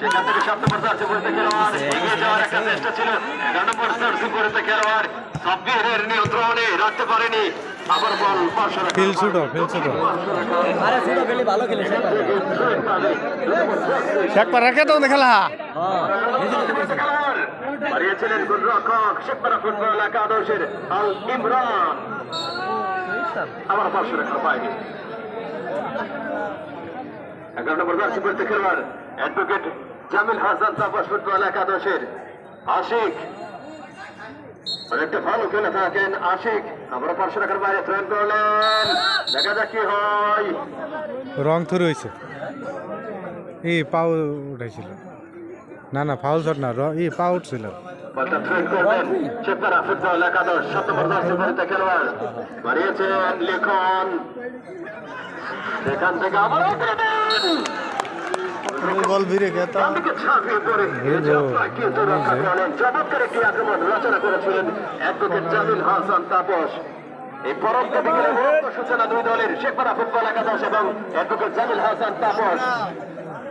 সেখান থেকে সাত নম্বর জার্সি খেলোয়াড়। এগিয়ে যাওয়ার একটা চেষ্টা ছিল। নম্বর জার্সি পরিতে খেলোয়াড়। সাব্বিরের নিয়ন্ত্রণে রাখতে পারেনি। আবার বল পাশে ফিল ছুটো ফিল ছুটো আরে ছোট খেলি ভালো খেলে শেখ পার রেখে তো খেলা হ্যাঁ বাড়িয়েছিলেন গোলরক্ষক শেখপাড়া ফুটবল একাদশের আল ইমরান। আবার পাশে রাখার বাইরে এগারো নম্বর জার্সি পরিতে খেলোয়াড়। অ্যাডভোকেট জামিল হাসান তাপস ফুটবল একাদশের আশিক। অনেকটা ভালো খেলে থাকেন আশিক। আমরা পাঁচশো টাকার বাইরে থ্রেন করলেন। দেখা যাক কি হয়। রং থুরি হয়েছে। এই পাও উঠাইছিল। না না ফাউল শট না র- ই পা উঠছিল। ফুটবল একাদশ সাত নম্বর খেলোয়াড় বাড়িয়েছেন লিখন। সেখান থেকে আবার কিন্তু রক্ষা করলেন চমৎকার একটি আক্রমণ রচনা করেছিলেন অ্যাডভোকেট জামিল হাসান তাপস এই পরন্ত বিকেলে দুই দলের শেখপাড়া ফুটবল একাদশ এবং অ্যাডভোকেট জামিল হাসান তাপস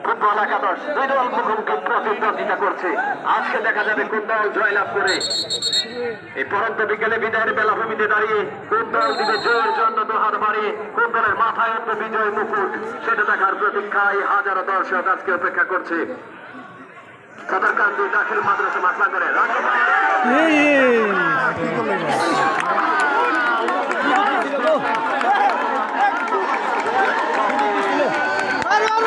ফুটবল একাদশ। দুই দল মুখোমুখি প্রতিদ্বন্দ্বিতা করছে। আজকে দেখা যাবে কোন দল জয়লাভ করে। এই পরন্ত বিকেলে বিদায়ের বেলাভূমিতে দাঁড়িয়ে কোন দল দিবে জয়ের জন্য দুহাত বাড়িয়ে কোন দলের মাথায় উঠবে বিজয় মুকুট সেটা দেখার প্রতীক্ষায় হাজারো দর্শক আজকে অপেক্ষা করছে। সদরকান্দি দাখিল মাদ্রাসা মাসলা করে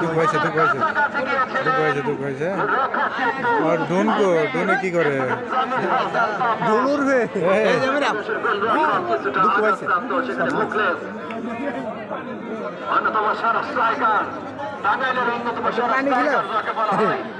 দুঃখ হয়েছে দুঃখ হয়েছে। দুঃখ হয়েছে দুঃখ হয়েছে। আর ডোন কো ডোনে কি করে ডোন উঠবে দুঃখ হয়েছে। অন্যতম সারা স্ট্রাইকার টাঙ্গাইলের অন্যতম সারা স্ট্রাইকার যাকে বলা হয়। সেই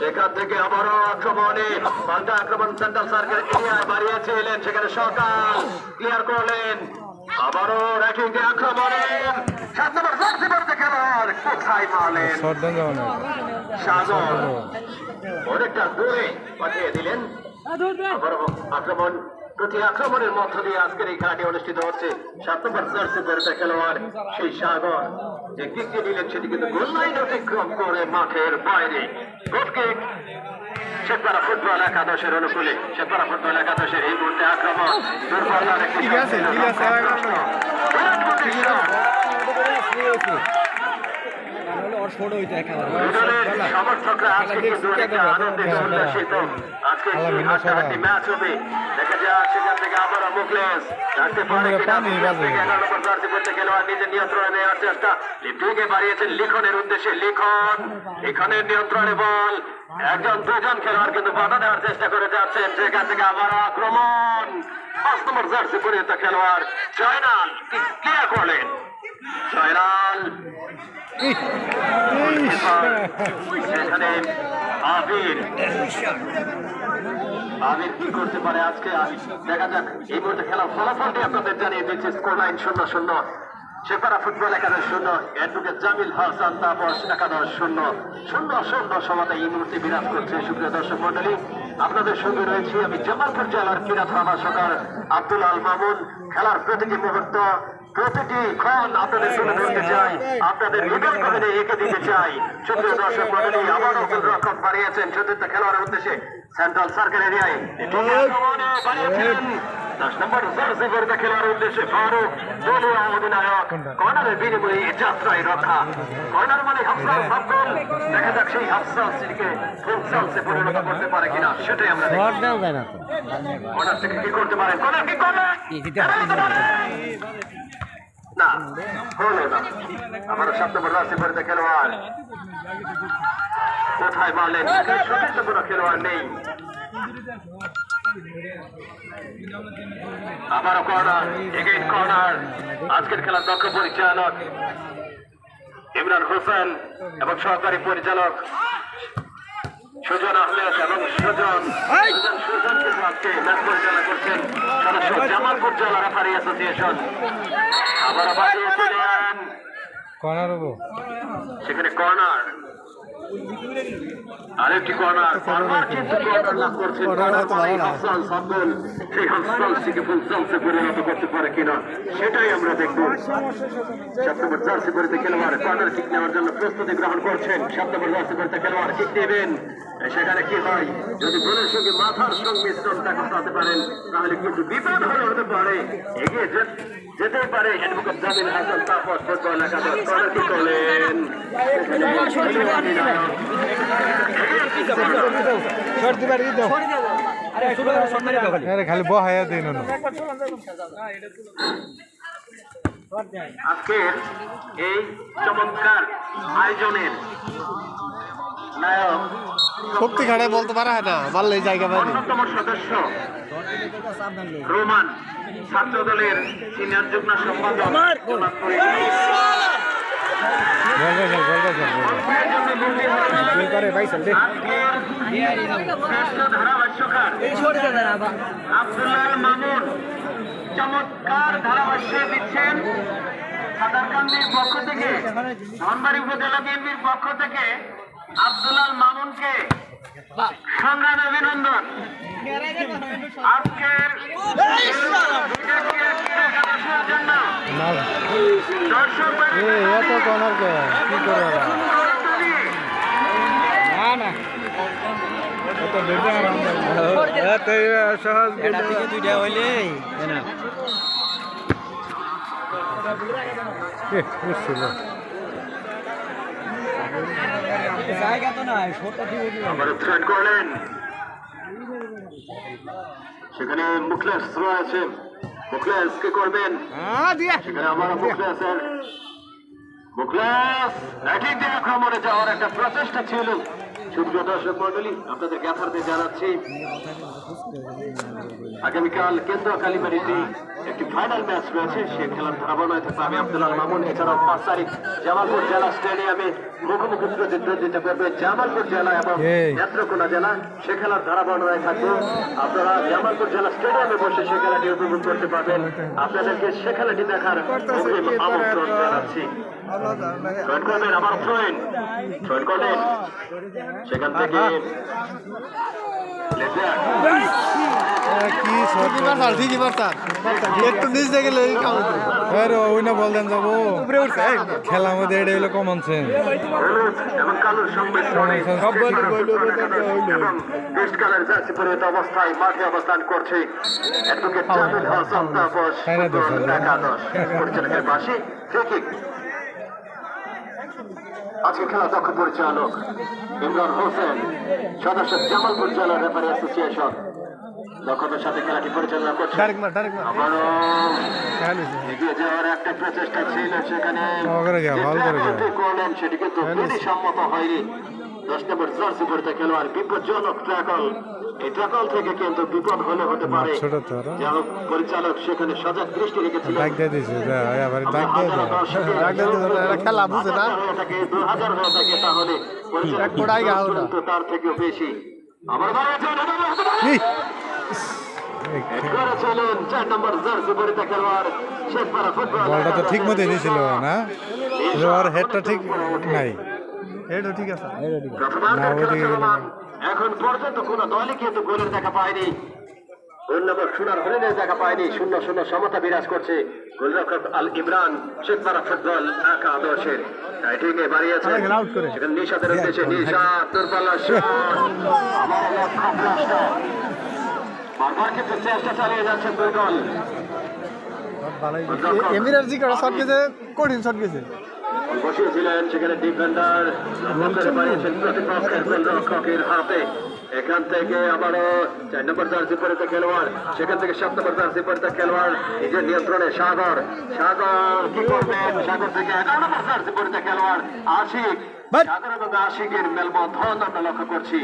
সেখান থেকে আবারও আক্রমণে পাল্টা আক্রমণ সেন্ট্রাল সার্কেল এরিয়ায় বাড়িয়েছিলেন সেখানে সকাল ক্লিয়ার করলেন। আবারও আক্রমণে সাত নম্বর জার্সি খেলোয়াড় কোথায় মারলেন শর্ট দেন যাও না সাগর। অনেকটা দূরে পাঠিয়ে দিলেন। আবারও আক্রমণ প্রতি আক্রমণের মধ্য দিয়ে আজকের এই খেলাটি অনুষ্ঠিত হচ্ছে। সাত নম্বর জার্সি পরিতে খেলোয়াড় সেই সাগর যে কিকটি নিলেন সেটি কিন্তু গোললাইন অতিক্রম করে মাঠের বাইরে। গোল শেখপাড়া ফুটবল একাদশের অনুকূলে। শেখপাড়া ফুটবল একাদশের এই মুহূর্তে আক্রমণ। একটি ঠিক আছে, ঠিক আছে, বিরাট কোহলির shot। তাহলে ওর ছোট হইতো একেবারে সমর্থকরা আজকে কিন্তু অনেকটা উল্লাসিত। আজকে আল্লাহ একটি হাড্ডাহাড্ডি ম্যাচ হবে। দেখা যাক সেখান থেকে আবারও মুখলেস। রাখতে পারে মুখে কিনা পানি মুখলেস বাজে। থেকে এগারো নম্বর জার্সি পড়তে খেলোয়াড় নিজের নিয়ন্ত্রণে নেওয়ার চেষ্টা। লিপিকে বাড়িয়েছেন লিখনের উদ্দেশ্যে। লিখন লিখনের নিয়ন্ত্রণে বল। একজন দুজন খেলোয়াড় কিন্তু বাধা দেওয়ার চেষ্টা করে যাচ্ছেন। সেখান থেকে আবার আক্রমণ। পাঁচ নম্বর জার্সি পরিহিত খেলোয়াড় জয়নাল। ক্লিয়ার করলেন সেখানে আবির। আবির কি করতে পারে আজকে? দেখা যাক। এই মুহূর্তে খেলার ফলাফলটি আপনাদের জানিয়ে দিচ্ছে। স্কোর লাইন শূন্য শূন্য। সেপারা ফুটবল একাদশ শূন্য। অ্যাডভোকেট জামিল হাসান তাপস একাদশ শূন্য। শূন্য শূন্য সমাতে এই মুহূর্তে বিরাজ করছে সুপ্রিয় দর্শক মন্ডলী আপনাদের সঙ্গে রয়েছি আমি জামালপুর জেলার ক্রীড়া থানা সকার আব্দুল আল মামুন। খেলার প্রতিটি মুহূর্ত প্রতিটি ক্ষণ আপনাদের তুলে ধরতে চাই আপনাদের হৃদয় গহনে এঁকে দিতে চাই। সুপ্রিয় দর্শক মন্ডলী আবারও গোলরক্ষক বাড়িয়েছেন চতুর্থ খেলোয়াড়ের উদ্দেশ্যে। সেন্ট্রাল সার্কেল এরিয়ায় দশ নম্বর পরিতে উদ্দেশ্যে ফারুক দলীয় অধিনায়ক কর্নারের বিনিময়ে এই যাত্রায় রক্ষা। কর্নার মানে হাফসাল দেখা যাক সেই হাফসাল সিটিকে ফুলসালসে পরিণত করতে পারে কিনা সেটাই আমরা কর্নার থেকে কি করতে পারে। কর্নার কি করবে কি দিতে হবে? না। হলো না। আমার সাত নম্বর রাশি পরিতে খেলোয়াড়। কোথায় মারলেন সতীর্থ কোনো খেলোয়াড় নেই। আবারও কর্নার এগেইন কর্নার। আজকের খেলার দক্ষ পরিচালক ইমরান হোসেন এবং সহকারী পরিচালক সুজন আহমেদ এবং সুজন সুজন সুজন কিন্তু আজকে ম্যাচ পরিচালনা করছেন সদস্য জামালপুর জেলা রেফারি অ্যাসোসিয়েশন। আবার সেখানে কর্নার। আরেকটি কর্নার বারবার কিন্তু কর্নার লাভ করছেন কর্নার হাসান সাব্বুল সেই হাসান থেকে ফুল চান্সে পরিণত করতে পারে কিনা সেটাই আমরা দেখব। সাত নম্বর জার্সি পরিতে খেলোয়াড় কর্নার কিক নেওয়ার জন্য প্রস্তুতি গ্রহণ করছেন। সাত নম্বর জার্সি পরিতে খেলোয়াড় কিক নেবেন। সেখানে কি হয়? যদি গোলের সঙ্গে মাথার সংমিশ্রণটা ঘটাতে পারেন তাহলে কিন্তু বিপদ হলে হতে পারে। এগিয়ে যে- যেতেই পারে অ্যাডভোকেট জামিল হাসান ফুটবল একাদশ করলেন খালি দিন আজকের এই চমৎকার আয়োজনের নায়ক সত্যি খাড়ায় বলতে পারা হয় না মারলে জায়গা অন্যতম সদস্য রোমান ছাত্র দলের সিনিয়র যুগ্ম সম্পাদক। চমৎকার ধারাভাষ্য দিচ্ছেন সাদারকান্দির পক্ষ থেকে ধনবাড়ি পক্ষ থেকে আব্দুল্লাল মামুনকে সংগ্রাম অভিনন্দন আজকের দর্শক? না না সহজ দুইটা হইলে না বুঝছিল জায়গা তো নাই থ্রেড করলেন। সেখানে আছে মুখলেস কে করবেন? সেখানে আমার মুখলেসের। মুখলেস ব্যাটিং দিয়ে আক্রমণে যাওয়ার একটা প্রচেষ্টা ছিল। সুপ্রিয় দর্শক মন্ডলী আপনাদের জ্ঞাতার্থে জানাচ্ছি। আগামীকাল কেন্দ্র কালীবাড়িতে একটি ফাইনাল ম্যাচ রয়েছে সে খেলার ধারাবাহিক থাকবে আমি আব্দুল্লাহ মামুন এছাড়াও পাঁচ তারিখ জামালপুর জেলা স্টেডিয়ামে মুখোমুখি প্রতিদ্বন্দ্বিতা করবে জামালপুর জেলা এবং। নেত্রকোনা জেলা। সে খেলার ধারাবাহিক থাকবে। আপনারা জামালপুর জেলা স্টেডিয়ামে বসে সে খেলাটি উপভোগ করতে পারবেন। আপনাদেরকে সে খেলাটি দেখার আমন্ত্রণ জানাচ্ছি। করবেন আবার সেখান থেকে লেজার ঠিকই পারতাম একটু নিচ দিয়ে গেলে এই কাম হতো। আরে ওই না বলতেন যাব। খেলার মধ্যে এটা হলো কমন সেন্স হলুদ এবং কালোর সংমিশ্রণে সব বল এবং বেস্ট কালার জার্সি পরিহিত অবস্থায় মাঠে অবস্থান করছে। অ্যাডভোকেট জামিল হাসান তাপস? একাদশ। পরিচালকের পাশে ফ্রি আজকে খেলা দক্ষ পরিচালক ইমরান হোসেন সদস্য জামালপুর জেলা রেফারি অ্যাসোসিয়েশন দক্ষতার সাথে খেলাটি পরিচালনা করছে। ডাইরেক্ট মার ডাইরেক্ট মার আবারও এগিয়ে যাওয়ার একটা প্রচেষ্টা ছিল সেখানে। ক্ষমা করে গেয়া, ভালো করে গেয়া। যে করলেন সেটি কিন্তু সম্মত হয়নি। দশ নম্বর জার্সি পরিতে খেলোয়াড় বিপজ্জনক ট্র্যাকল এই ট্র্যাকল থেকে কিন্তু বিপদ হলে হতে পারে। ছোট তো ওরা। যাই হোক পরিচালক সেখানে সজাগ দৃষ্টি রেখেছিলেন ডাক দিয়ে দিছে ডাক দিয়ে ডাক দিয়ে দিছে, খেলা বুঝে না। থাকে দু হাজার হয়ে থাকে তাহলে। পরিচালক তার থেকেও বেশি। আবার বলটা তো ঠিক মতোই দিছিল না? ওর হেডটা ঠিক নাই। এটা ঠিক আছে। না, গেল। এখন পর্যন্ত কোন দলই কিন্তু গোলের দেখা পায়নি। গোল নম্বর সোনার হরিণের পায়নি। শূন্য শূন্য সমতা বিরাজ করছে গোলরক্ষক আল ইমরান শেখপাড়া ফুটবল একাদশের। টাইটিংয়ে বাড়িয়েছে। আউট করে। সেখানে নিশাদের উদ্দেশ্যে নিশাদ দুর্বল শট। আমার লক্ষ্য ভ্রষ্ট। বারবার কিন্তু চেষ্টা চালিয়ে যাচ্ছে দুই দল এমিরার জি করা শট গেছে কঠিন শট গেছে। বসিয়েছিলেন সেখানে ডিফেন্ডার লক্ষ্য বাড়িয়েছেন প্রতিপক্ষের গোলরক্ষকের হাতে। এখান থেকে আবারও চার নম্বর জার্সি পরিতে খেলোয়াড়। সেখান থেকে সাত নম্বর জার্সি পরিতে খেলোয়াড় নিজের নিয়ন্ত্রণে সাগর। সাগর কি করবেন? সাগর থেকে এগারো নম্বর জার্সি পরিতে খেলোয়াড়। আশিক লক্ষ্য করছি।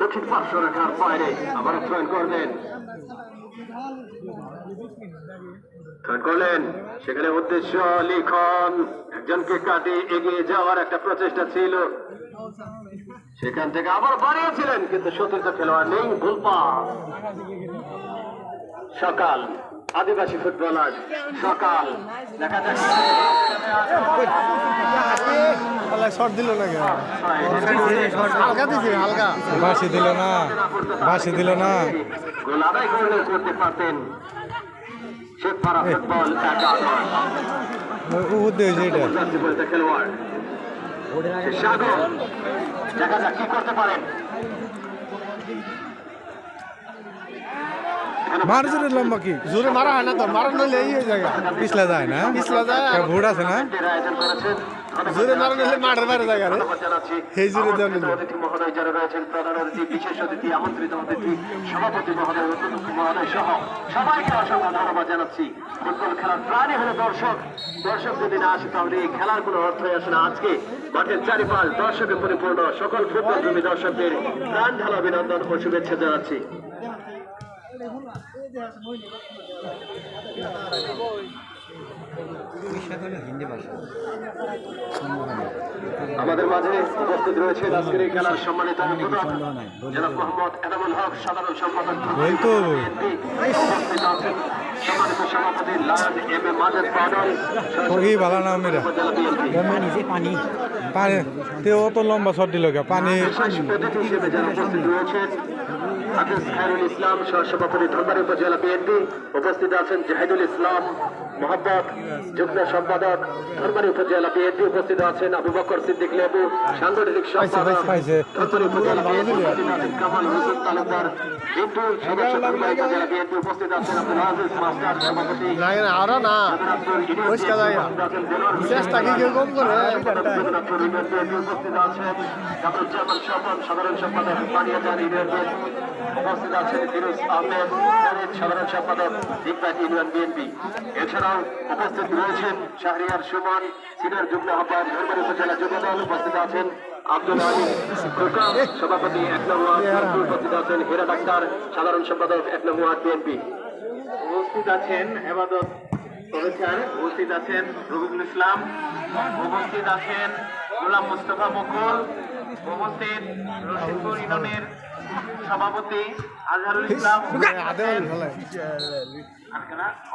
দক্ষিণ পার্শ্ব রেখার বাইরে আবারও থ্রোইন করবেন থ্রোইন করলেন। সেখানে উদ্দেশ্য লিখন। একজনকে কাটিয়ে এগিয়ে যাওয়ার একটা প্রচেষ্টা ছিল। সেখান থেকে আবার বাড়িয়েছিলেন, কিন্তু সতীর্থ খেলোয়াড় নেই ভুলপা সকাল। আদিবাসী ফুটবলার সকাল। দেখা যাক। আল্লাহ শর্ট দিল না কেন? হালকা দিছি হালকা বাসি দিল না বাসি দিল না। গোল আদায় করলে করতে পারতেন শেখ ফারা ফুটবল একাদশ। উদ্দে হয়েছে এটা। জার্সি বলতে খেলোয়াড়। দেখা যাক কি করতে পারেন। মার জোরে লম্বা কি? জোরে মারা হয় না তো মারা নইলে এই জায়গা পিছলা যায় না? পিছলা যায়। ভোট আছে না? জোরে মারা নইলে মাঠের বাইরে জায়গা রে ধন্যবাদ জানাচ্ছি এই জুড়ে দেওয়া নিল। অতিথি মহোদয় যারা রয়েছেন প্রধান অতিথি বিশেষ অতিথি আমন্ত্রিত অতিথি সভাপতি মহোদয় অধ্যক্ষ মহোদয় সহ সবাইকে অসংখ্য ধন্যবাদ জানাচ্ছি। ফুটবল খেলার প্রাণী হলো দর্শক। দর্শক যদি না আসে তাহলে এই খেলার কোনো অর্থই আসে না। আজকে মাঠের চারিপাশ দর্শকে পরিপূর্ণ। সকল ফুটবল প্রেমী দর্শকদের প্রাণ ঢালা অভিনন্দন ও শুভেচ্ছা জানাচ্ছি। আমাদের মাঝে উপস্থিত রয়েছেন আজকের এই খেলার সম্মানিত জনাব মোহাম্মদ এনামুল হক সাধারণ সম্পাদক তো। উপস্থিত আছেন। সম্মানিত সভাপতি lion M A Majed Badal ওই ভালো না মেয়েরা নিজে পানি পানি তে অত লম্বা শট দিল পানি। উপস্থিত হাফিজ খায়রুল ইসলাম সহসভাপতি ধনবাড়ি উপজেলা বিএনপি উপস্থিত আছেন জাহিদুল ইসলাম। মোহাম্মদ যুগ্ম সম্পাদক ধনবাড়ি উপজেলা বিএনপি উপস্থিত আছেন আবু বকর সিদ্দিক লেবু সাংগঠনিক সম্পাদক পাইছে। উপজেলা বিএনপি উপস্থিত আছেন কামাল হোসেন তালুকদার বিন্দু সদস্য ধনবাড়ি উপজেলা বিএনপি উপস্থিত আছেন আব্দুল আজিজ মাস্টার সভাপতি। না না আরও না। সাধারণ সম্পাদক পানিয়াজান ইউনিয়ন বিএনপি উপস্থিত আছেন ফিরোজ আহমেদ সাধারণ সম্পাদক দিকবাদ ইউনিয়ন বিএনপি। এছাড়াও উপস্থিত রয়েছেন শাহরিয়ার সুমন সিনিয়র যুগ্ম আহ্বায়ক ধর্মের উপজেলা যুব দল উপস্থিত আছেন আব্দুল আলী খোকা সভাপতি এক নম্বর উপস্থিত আছেন হীরা ডাক্তার সাধারণ সম্পাদক এক নম্বর বিএনপি উপস্থিত আছেন এবাদত করেছেন উপস্থিত আছেন রবিউল ইসলাম উপস্থিত আছেন গোলাম মুস্তফা মুকুল উপস্থিত রশিদপুর ইউনিয়নের সভাপতি আজহারুল ইসলাম।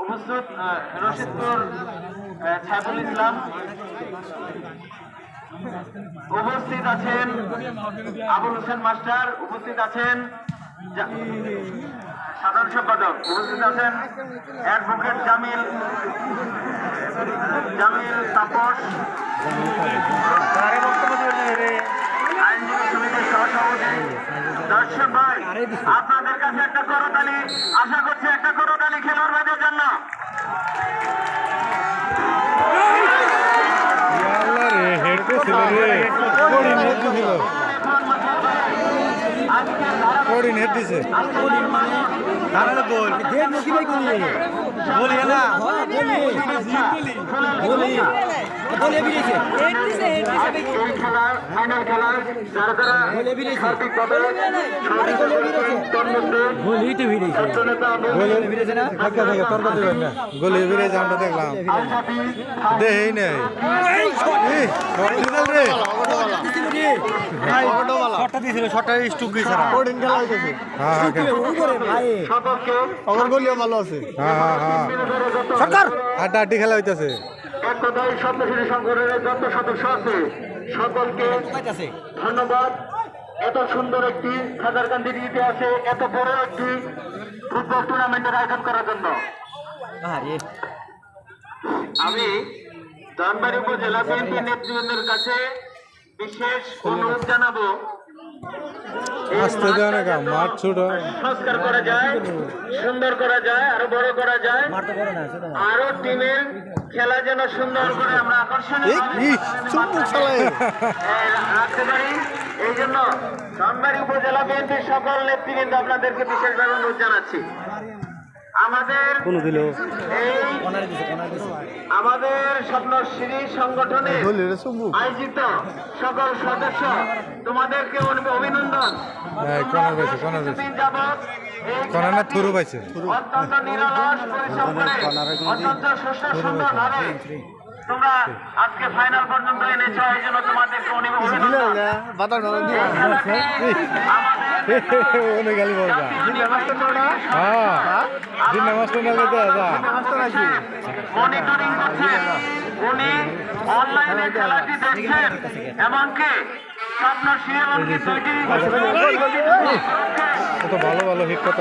উপস্থিত রশিদপুর সাইফুল ইসলাম উপস্থিত আছেন আবুল হোসেন মাস্টার উপস্থিত আছেন সাধারণ সম্পাদক উপস্থিত আছেন অ্যাডভোকেট জামিল জামিল তাপস আইনজীবী সমিতির সহসভাপতি দর্শক ভাই আপনাদের কাছে একটা করতালি আশা করছি একটা করতালি খেলোয়াড় ভাইদের জন্য। হেড দিছে। দাঁড়ালে গোল দেখ মুখি ভাই কোনি বলি। না বলি। বলি। বিরেছে এই খেলার ফাইনাল খেলার যারা যারা গোলে আমরা দেখলাম। দেই নাই। স্টুক গেছে না কোডিং খেলা হইতেছে। কথায় সপ্তশ্রী সংগঠনের যত সদস্য আছে। সকলকে ধন্যবাদ। এত সুন্দর একটি খাজারকান্দির ইতিহাসে এত বড় একটি ফুটবল টুর্নামেন্টের আয়োজন করার জন্য। আমি ধনবাড়ি উপজেলা বিএনপি নেতৃবৃন্দের কাছে বিশেষ অনুরোধ জানাব আসতে দেওয়া না কা মাঠ ছোট। সংস্কার করা যায় সুন্দর করা যায় আরও বড় করা যায়। আরও টিমের খেলা যেন সুন্দর করে আমরা আকর্ষণীয় রাখতে পারি। এই জন্য ধনবাড়ি উপজেলা বিএনপির সকল নেতৃবৃন্দ আপনাদেরকে বিশেষভাবে অনুরোধ জানাচ্ছি। আমাদের স্বপ্ন আমাদের স্বপ্নশ্রী সংগঠনের আয়োজিত সকল সদস্য তোমাদেরকে অভি- অভিনন্দন। হ্যাঁ থুরু পাইছে? অত্যন্ত নিরলস পরিশ্রম করে অত্যন্ত সুস্থ সুন্দর ভাবে তোমরা আজকে ফাইনাল পর্যন্ত এনেছো এই জন্য তোমাদেরকে অনেক অভিনন্দন। না? দিয়ে গালি বলবা। হ্যাঁ। দিন মাস্টার না যেতে যা। মাস্টার আছে মনিটরিং করছেন উনি অনলাইনে খেলাটি দেখছেন এমনকি কত ভালো ভালো হিট কত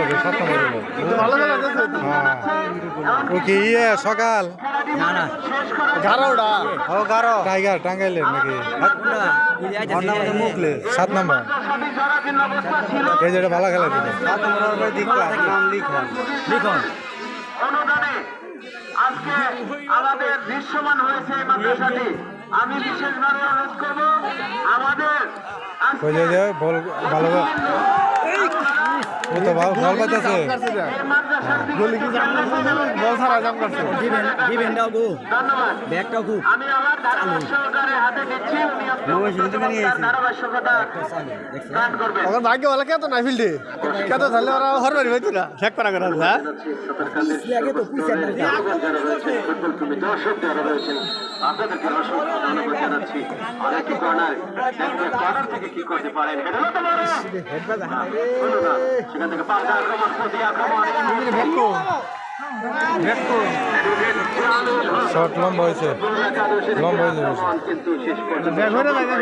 হ্যাঁ ও কি ইয়ে সকাল? টাইগার টাঙ্গাইলের নাকি? মুখলে সাত নম্বর। এই যেটা ভালো খেলা দিল। লিখন। লিখন। আজকে আমাদের দৃশ্যমান হয়েছে এই মাদ্রাসাটি। আমি বিশেষভাবে অনুরোধ করব। আমাদের ভালো ও তো ভালো বল মাদ্রাসার দিকে গলি কি জাম বল ছাড়া জাম করছে। দিবেন দিবেন দাও গো। ধন্যবাদ। ব্যাগটাও খুব আমি আমার হাতে দিচ্ছি উনি আপনার গান করবেন। ভাগ্য ভালো দর্শক যারা রয়েছেন আপনাদের খেলার সময় ধন্যবাদ জানাচ্ছি আরেকটি কর্নার কর্নার থেকে কি করতে পারেন? এটা হলো তোমার হলো থেকে পাল্টা আক্রমণ প্রতি আক্রমণ শর্ট লম্বা হয়েছে। লম্বা হয়েছে কিন্তু শেষ পর্যন্ত হয়ে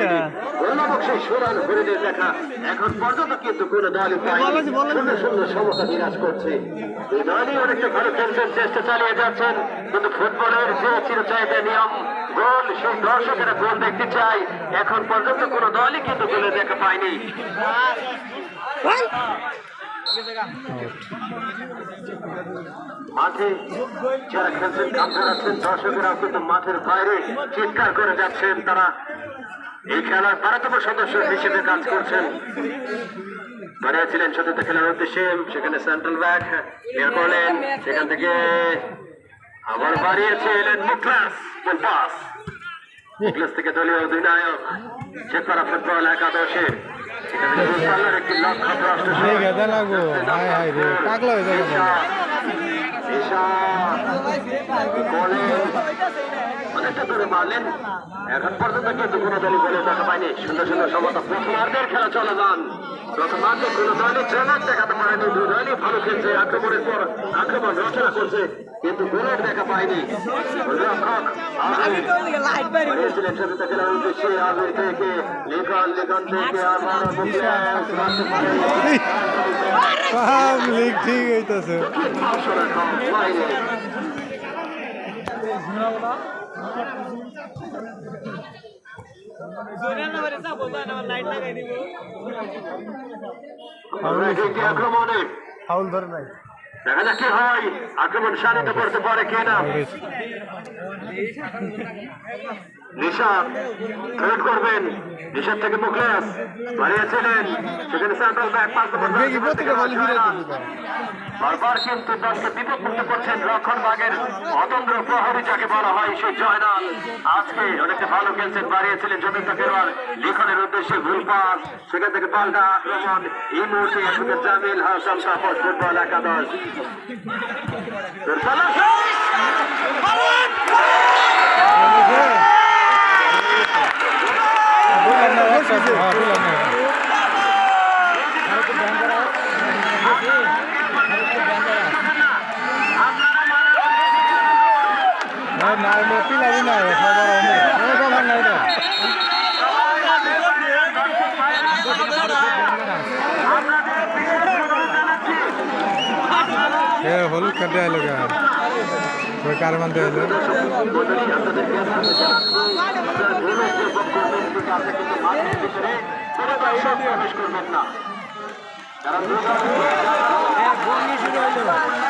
দেখা এখন পর্যন্ত কিন্তু কোন দলই পায়নি বলেছি, বলেছি। সুন্দর সুন্দর সমতা বিরাজ করছে এই দলই অনেকটা ভালো খেলছেন চেষ্টা চালিয়ে যাচ্ছেন কিন্তু ফুটবলের যে চিরচাইতে নিয়ম গোল সেই দর্শকেরা গোল দেখতে চাই এখন পর্যন্ত কোন দলই কিন্তু গোলে দেখা পায়নি। মাঠে যারা খেলছেন কাম করাচ্ছেন দর্শকেরা মাঠের বাইরে চিৎকার করে যাচ্ছেন তারা। এই খেলার বারোতম সদস্য হিসেবে কাজ করছেন। বানিয়েছিলেন সতীর্থ খেলার উদ্দেশ্যে, সেখানে সেন্ট্রাল ব্যাক বের করলেন সেখান থেকে আবার বাড়িয়েছিলেন মুখলাস মুখলাস থেকে দলীয় অধিনায়ক চেপারা ফুটবল একাদশে। ভ্রষ্ট গেদা লাগবো হাই হাই রে অনেকটা দূরে মারলেন। এখন পর্যন্ত কিন্তু কোনো দলই বলে দেখা পায়নি। সুন্দর সুন্দর সমস্ত প্রথমার্ধের খেলা চলে যান। প্রথমার্ধে কোনো দলই ট্রেনার দেখাতে পারেনি। দুই দলই ভালো খেলছে। আক্রমণের পর আক্রমণ রচনা করছে। কিন্তু গোলের দেখা পায়নি। গোলরক্ষক সবিতা খেলার উদ্দেশ্যে। আবির থেকে লিখন লিখন থেকে আবার ঠিক হইতাছে। আক্রমণে? ফাউল ধরে নাই। দেখা যাক কি হয়? আক্রমণ শানিত করতে পারে কিনা নিশাদ ট্রেড করবেন। নিশাদ থেকে মুখলেস। বাড়িয়েছিলেন সেখানে সেন্ট্রাল ব্যাক পাস বেগি প্রতিটা বলি ফিরে বারবার কিন্তু দলকে বিপদমুক্ত করছেন রক্ষণ ভাগের প্রহরী যাকে বলা হয় সেই জয়নাল। আজকে অনেকটা ভালো খেলছেন বাড়িয়েছিলেন যতীন্দ্র লিখনের উদ্দেশ্যে ভুল পাস। সেখান থেকে পাল্টা আক্রমণ। এই মুহূর্তে জামিল হাসান তাপস ফুটবল একাদশ। না হ্যাঁ না হ্যাঁ পিলাবি না খবর অনেক খবর না এটা হলুদ কাটে আইলো গা। কার মানতে আইলো প্রবেশ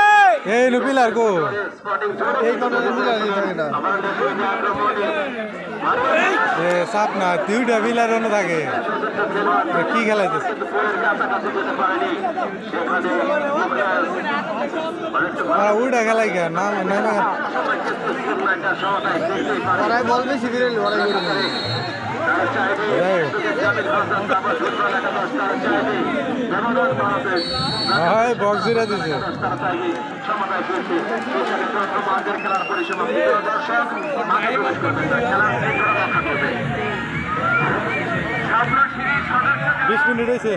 এই শালা রে এই গো এই এ সাপ না দুইটা বিলার অন্য থাকে। কি খেলাইতেছে? উল্টা খেলাই গে না না না ওরাই বল বেশি ফিরে ওরাই করে না তারা চাইবে হয় বক্স জুড়ে দিছে। বিশ মিনিট হয়েছে